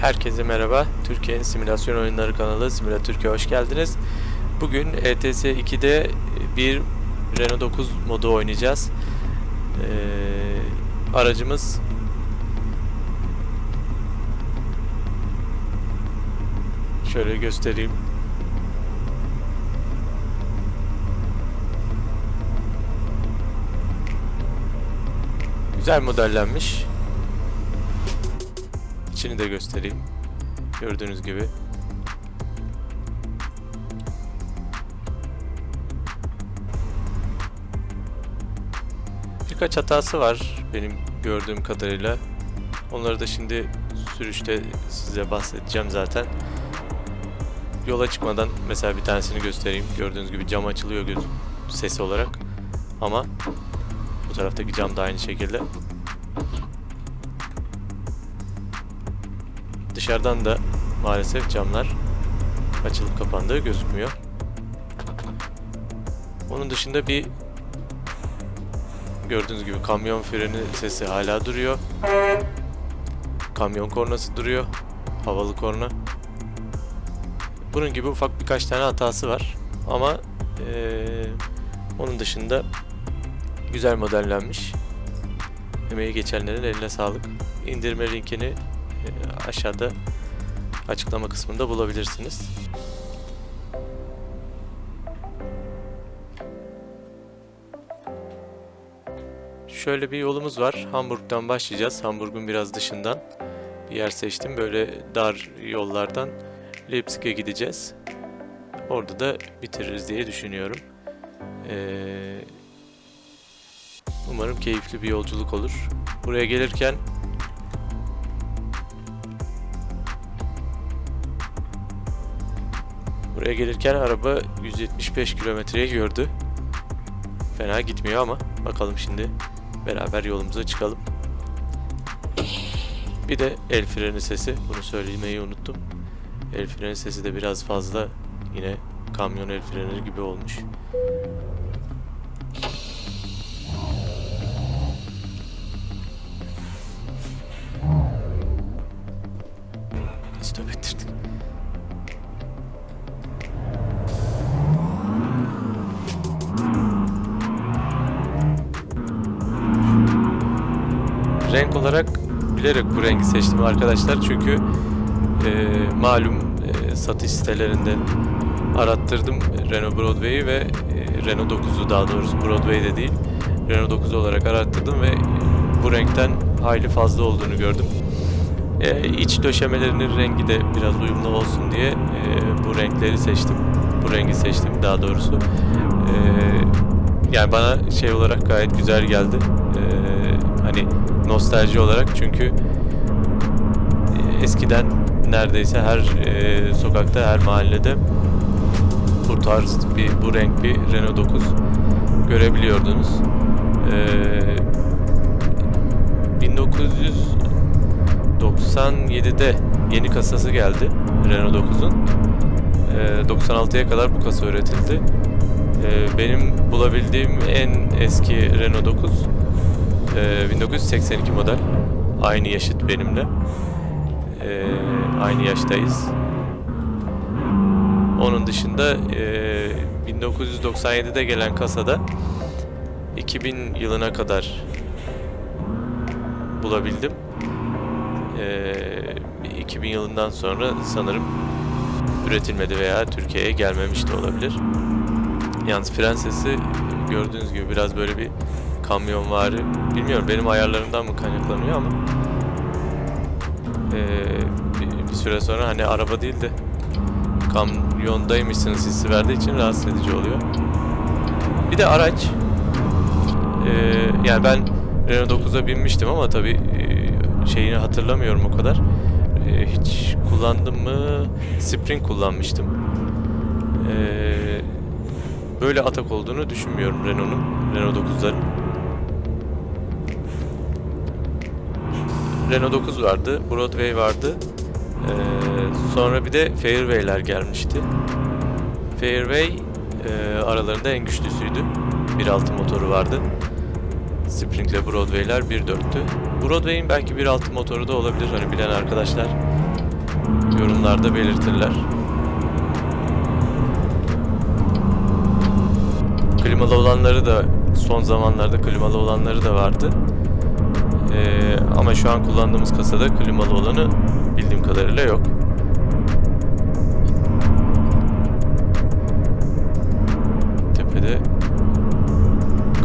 Herkese merhaba. Türkiye'nin simülasyon oyunları kanalı Simülatürk'e hoş geldiniz. Bugün ETS 2'de bir Renault 9 modu oynayacağız. Ee, aracımız şöyle göstereyim. Güzel modellenmiş. İçini de göstereyim. Gördüğünüz gibi. Birkaç hatası var benim gördüğüm kadarıyla. Onları da şimdi sürüşte size bahsedeceğim zaten. Yola çıkmadan mesela bir tanesini göstereyim. Gördüğünüz gibi cam açılıyor göz sesi olarak. Ama bu taraftaki cam da aynı şekilde. Dışarıdan da maalesef camlar açılıp kapandığı gözükmüyor. Onun dışında bir gördüğünüz gibi kamyon freni sesi hala duruyor. Kamyon kornası duruyor. Havalı korna. Bunun gibi ufak birkaç tane hatası var. Ama eee, onun dışında güzel modellenmiş. Emeği geçenlerin eline sağlık. İndirme linkini aşağıda açıklama kısmında bulabilirsiniz. Şöyle bir yolumuz var. Hamburg'dan başlayacağız. Hamburg'un biraz dışından bir yer seçtim. Böyle dar yollardan Leipzig'e gideceğiz. Orada da bitiririz diye düşünüyorum. Ee, umarım keyifli bir yolculuk olur. Buraya gelirken Buraya gelirken araba 175 kilometreyi gördü. Fena gitmiyor ama bakalım şimdi beraber yolumuza çıkalım. Bir de el freni sesi. Bunu söylemeyi unuttum. El freni sesi de biraz fazla yine kamyon el freni gibi olmuş. Bilerek bu rengi seçtim arkadaşlar çünkü e, malum e, satış sitelerinde arattırdım Renault Broadway'i ve e, Renault 9'u daha doğrusu Broadway'de değil Renault 9 olarak arattırdım ve bu renkten hayli fazla olduğunu gördüm. E, iç döşemelerinin rengi de biraz uyumlu olsun diye e, bu renkleri seçtim. Bu rengi seçtim daha doğrusu. E, yani bana şey olarak gayet güzel geldi. E, hani nostalji olarak çünkü e, eskiden neredeyse her e, sokakta, her mahallede bu tarz bir, bu renk bir Renault 9 görebiliyordunuz. E, 1997'de yeni kasası geldi Renault 9'un. E, 96'ya kadar bu kasa üretildi. E, benim bulabildiğim en eski Renault 9 ee, 1982 model. Aynı yaşıt benimle. Ee, aynı yaştayız. Onun dışında e, 1997'de gelen kasada 2000 yılına kadar bulabildim. Ee, 2000 yılından sonra sanırım üretilmedi veya Türkiye'ye gelmemiş de olabilir. Yalnız fren sesi gördüğünüz gibi biraz böyle bir kamyonvari. Bilmiyorum benim ayarlarımdan mı kaynaklanıyor ama ee, bir, bir süre sonra hani araba değil de kamyondaymışsınız hissi verdiği için rahatsız edici oluyor. Bir de araç ee, yani ben Renault 9'a binmiştim ama tabi şeyini hatırlamıyorum o kadar. E, hiç kullandım mı? Spring kullanmıştım. Ee, böyle atak olduğunu düşünmüyorum Renault'un, Renault 9'ların. Renault 9 vardı, Broadway vardı. Ee, sonra bir de Fairway'ler gelmişti. Fairway e, aralarında en güçlüsüydü. 1.6 motoru vardı. Spring ile Broadway'ler 1.4'tü. Broadway'in belki 1.6 motoru da olabilir. Hani bilen arkadaşlar yorumlarda belirtirler. Klimalı olanları da son zamanlarda klimalı olanları da vardı. Ee, ama şu an kullandığımız kasada klimalı olanı bildiğim kadarıyla yok. Tepede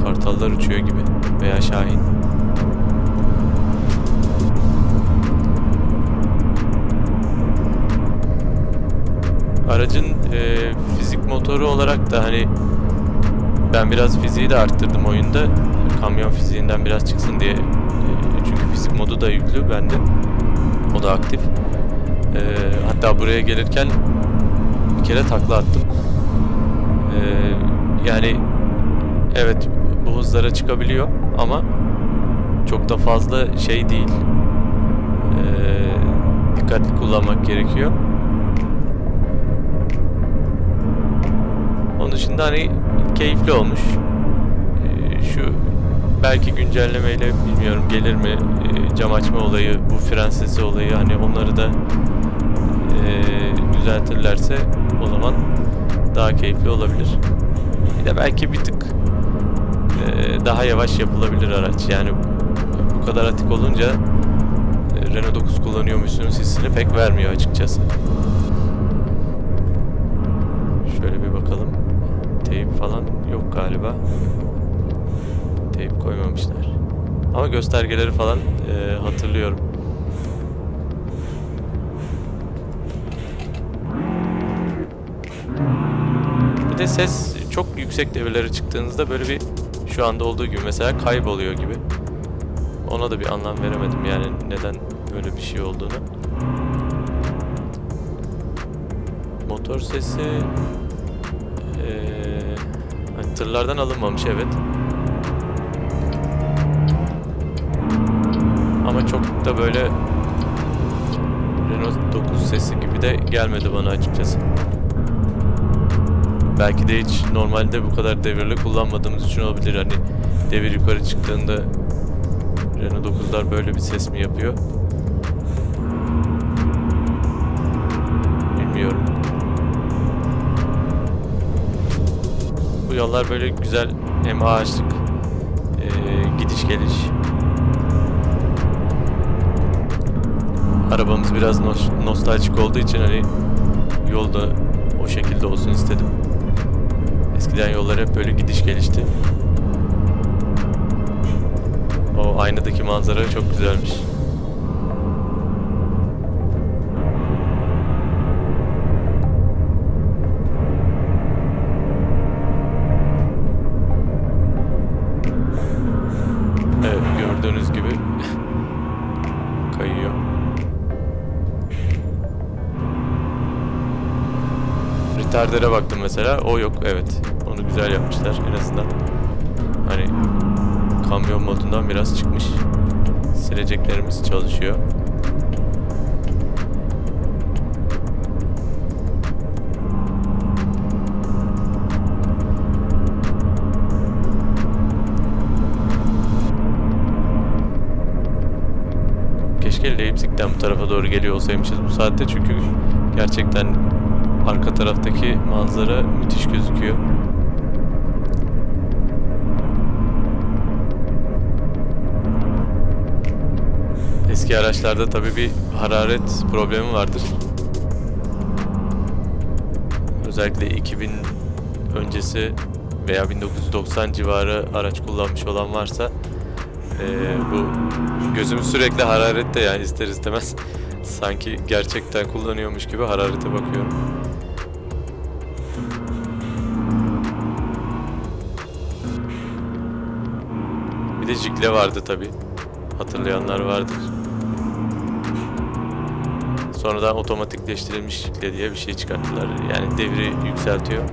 kartallar uçuyor gibi veya şahin. Aracın e, fizik motoru olarak da hani ben biraz fiziği de arttırdım oyunda. Kamyon fiziğinden biraz çıksın diye. Modu da yüklü bende. O da aktif. E, hatta buraya gelirken bir kere takla attım. E, yani evet bu hızlara çıkabiliyor ama çok da fazla şey değil. E, dikkatli kullanmak gerekiyor. Onun dışında hani keyifli olmuş. Ee, şu belki güncellemeyle bilmiyorum gelir mi ee, cam açma olayı, bu fren sesi olayı hani onları da ee, düzeltirlerse o zaman daha keyifli olabilir. Bir de belki bir tık ee, daha yavaş yapılabilir araç. Yani bu kadar atik olunca ee, Renault 9 kullanıyormuşsunuz hissini pek vermiyor açıkçası. Şöyle bir bakalım. Teyip falan yok galiba. Teyip koymamışlar. Ama göstergeleri falan e, hatırlıyorum. Bir de ses çok yüksek devirlere çıktığınızda böyle bir şu anda olduğu gibi mesela kayboluyor gibi. Ona da bir anlam veremedim yani neden böyle bir şey olduğunu. Motor sesi ee, hani tırlardan alınmamış evet. Ama çok da böyle Renault 9 sesi gibi de gelmedi bana açıkçası. Belki de hiç normalde bu kadar devirli kullanmadığımız için olabilir. Hani devir yukarı çıktığında Renault 9'lar böyle bir ses mi yapıyor? Bilmiyorum. Bu yollar böyle güzel hem ağaçlık eee, gidiş geliş. Arabamız biraz nos- nostaljik olduğu için hani yolda o şekilde olsun istedim. Eskiden yollar hep böyle gidiş gelişti. O aynadaki manzara çok güzelmiş. Evet gördüğünüz gibi Retardere baktım mesela. O yok. Evet. Onu güzel yapmışlar en azından. Hani kamyon modundan biraz çıkmış. Sileceklerimiz çalışıyor. Keşke Leipzig'ten bu tarafa doğru geliyor olsaymışız bu saatte çünkü gerçekten arka taraftaki manzara müthiş gözüküyor. Eski araçlarda tabii bir hararet problemi vardır. Özellikle 2000 öncesi veya 1990 civarı araç kullanmış olan varsa ee, bu gözüm sürekli hararette yani ister istemez sanki gerçekten kullanıyormuş gibi hararete bakıyorum. Jikle vardı tabi. Hatırlayanlar vardır. Sonradan otomatikleştirilmiş jikle diye bir şey çıkarttılar. Yani devri yükseltiyor.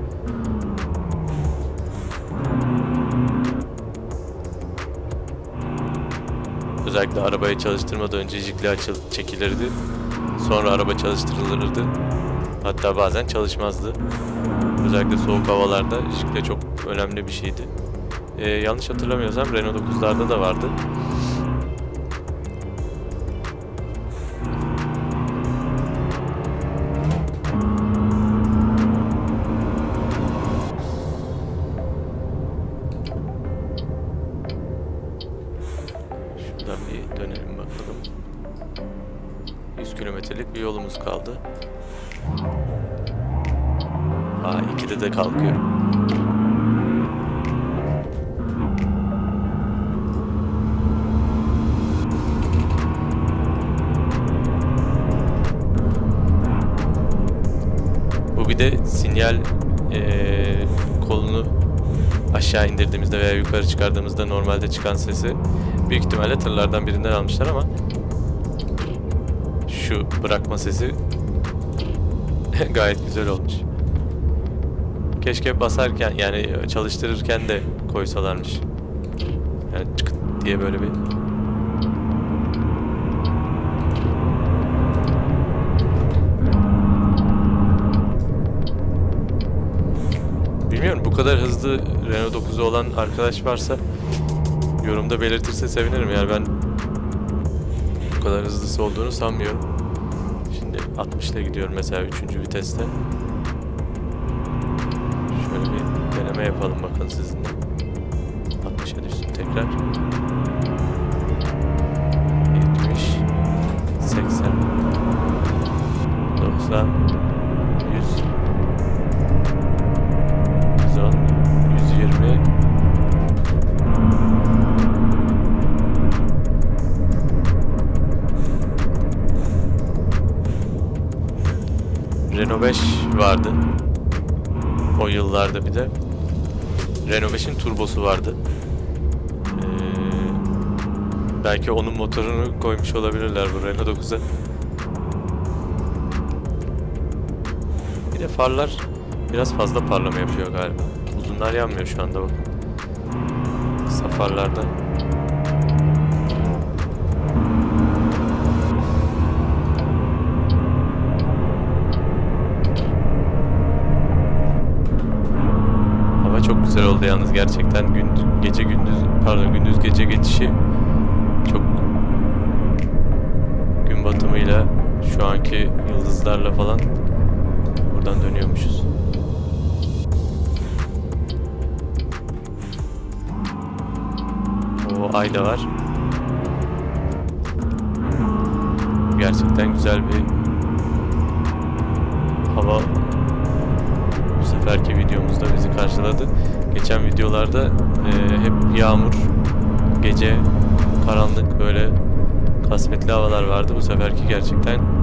Özellikle arabayı çalıştırmadan önce jikle açıl çekilirdi. Sonra araba çalıştırılırdı. Hatta bazen çalışmazdı. Özellikle soğuk havalarda jikle çok önemli bir şeydi. Ee, yanlış hatırlamıyorsam Renault 9'larda da vardı. Şuradan bir dönelim bakalım. 100 kilometrelik bir yolumuz kaldı. Aa 2'de de kalkıyor. Sinyal eee, kolunu aşağı indirdiğimizde veya yukarı çıkardığımızda normalde çıkan sesi büyük ihtimalle tırlardan birinden almışlar ama şu bırakma sesi gayet güzel olmuş. Keşke basarken yani çalıştırırken de koysalarmış. Yani çık diye böyle bir Bilmiyorum bu kadar hızlı Renault 9'u olan arkadaş varsa yorumda belirtirse sevinirim. Yani ben bu kadar hızlısı olduğunu sanmıyorum. Şimdi 60 ile gidiyorum mesela 3. viteste. Şöyle bir deneme yapalım bakın sizinle. 60'a düşsün tekrar. 70 80 90 vardı. O yıllarda bir de. Renault 5'in turbosu vardı. Ee, belki onun motorunu koymuş olabilirler bu Renault 9'a. Bir de farlar biraz fazla parlama yapıyor galiba. Uzunlar yanmıyor şu anda bakın. Kısa güzel oldu yalnız gerçekten gündüz gece gündüz pardon gündüz gece geçişi çok gün batımıyla şu anki yıldızlarla falan buradan dönüyormuşuz. O ay da var. Gerçekten güzel bir hava bu seferki videomuzda bizi karşıladı. Geçen videolarda e, hep yağmur, gece, karanlık böyle kasvetli havalar vardı. Bu seferki gerçekten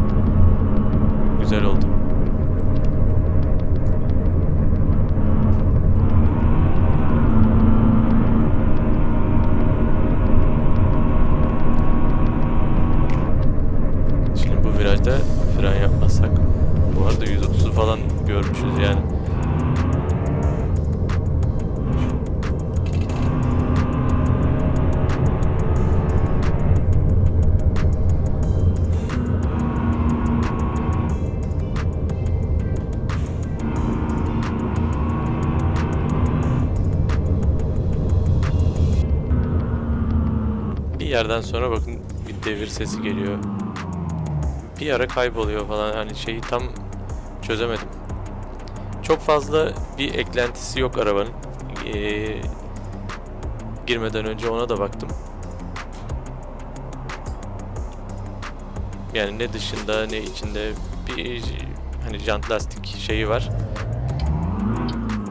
yerden sonra bakın bir devir sesi geliyor. Bir ara kayboluyor falan hani şeyi tam çözemedim. Çok fazla bir eklentisi yok arabanın. Ee, girmeden önce ona da baktım. Yani ne dışında ne içinde bir hani jant lastik şeyi var.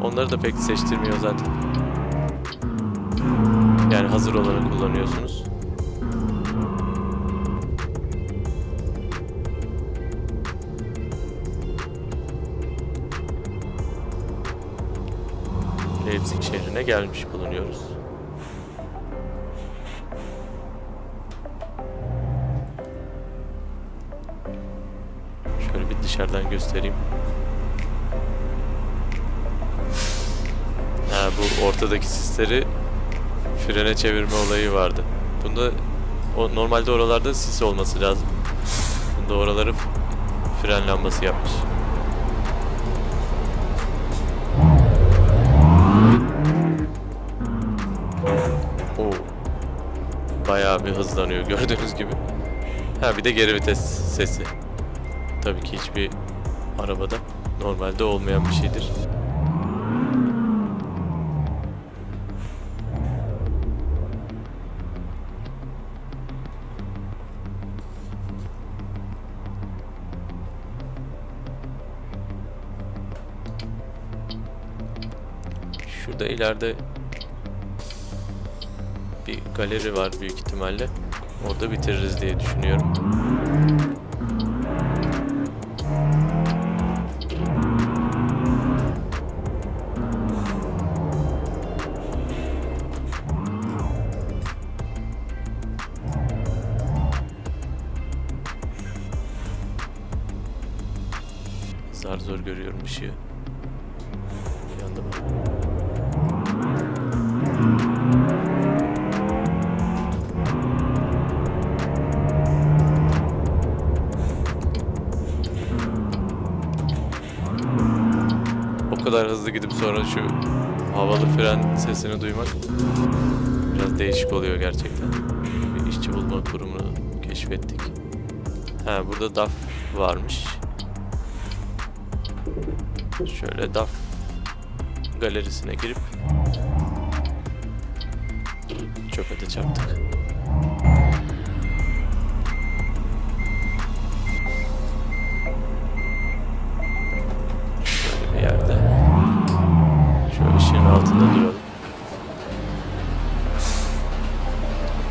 Onları da pek seçtirmiyor zaten. Yani hazır olanı kullanıyorsunuz. Leipzig şehrine gelmiş bulunuyoruz. Şöyle bir dışarıdan göstereyim. Ha, bu ortadaki sisleri frene çevirme olayı vardı. Bunda o, normalde oralarda sis olması lazım. Bunda oraları fren lambası yapmış. bir hızlanıyor gördüğünüz gibi. Ha bir de geri vites sesi. Tabii ki hiçbir arabada normalde olmayan bir şeydir. Şurada ileride galeri var büyük ihtimalle. Orada bitiririz diye düşünüyorum. Zar zor görüyorum ışığı. Yandı mı? Gidip sonra şu havalı fren sesini duymak biraz değişik oluyor gerçekten. Bir işçi bulma kurumunu keşfettik. Ha burada DAF varmış. Şöyle DAF galerisine girip çöpe de çaktık. Şöyle bir yerde. Işığın altında duralım.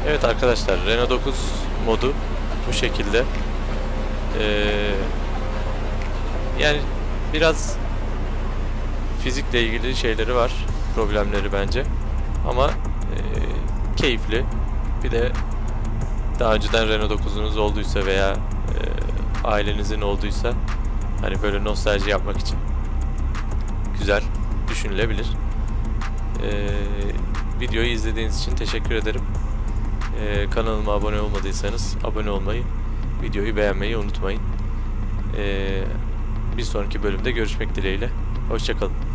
Evet arkadaşlar Renault 9 modu bu şekilde. Ee, yani biraz fizikle ilgili şeyleri var, problemleri bence. Ama e, keyifli. Bir de daha önceden Renault 9'unuz olduysa veya e, ailenizin olduysa hani böyle nostalji yapmak için güzel düşünülebilir. E, videoyu izlediğiniz için teşekkür ederim. E, kanalıma abone olmadıysanız abone olmayı, videoyu beğenmeyi unutmayın. E, bir sonraki bölümde görüşmek dileğiyle. Hoşçakalın.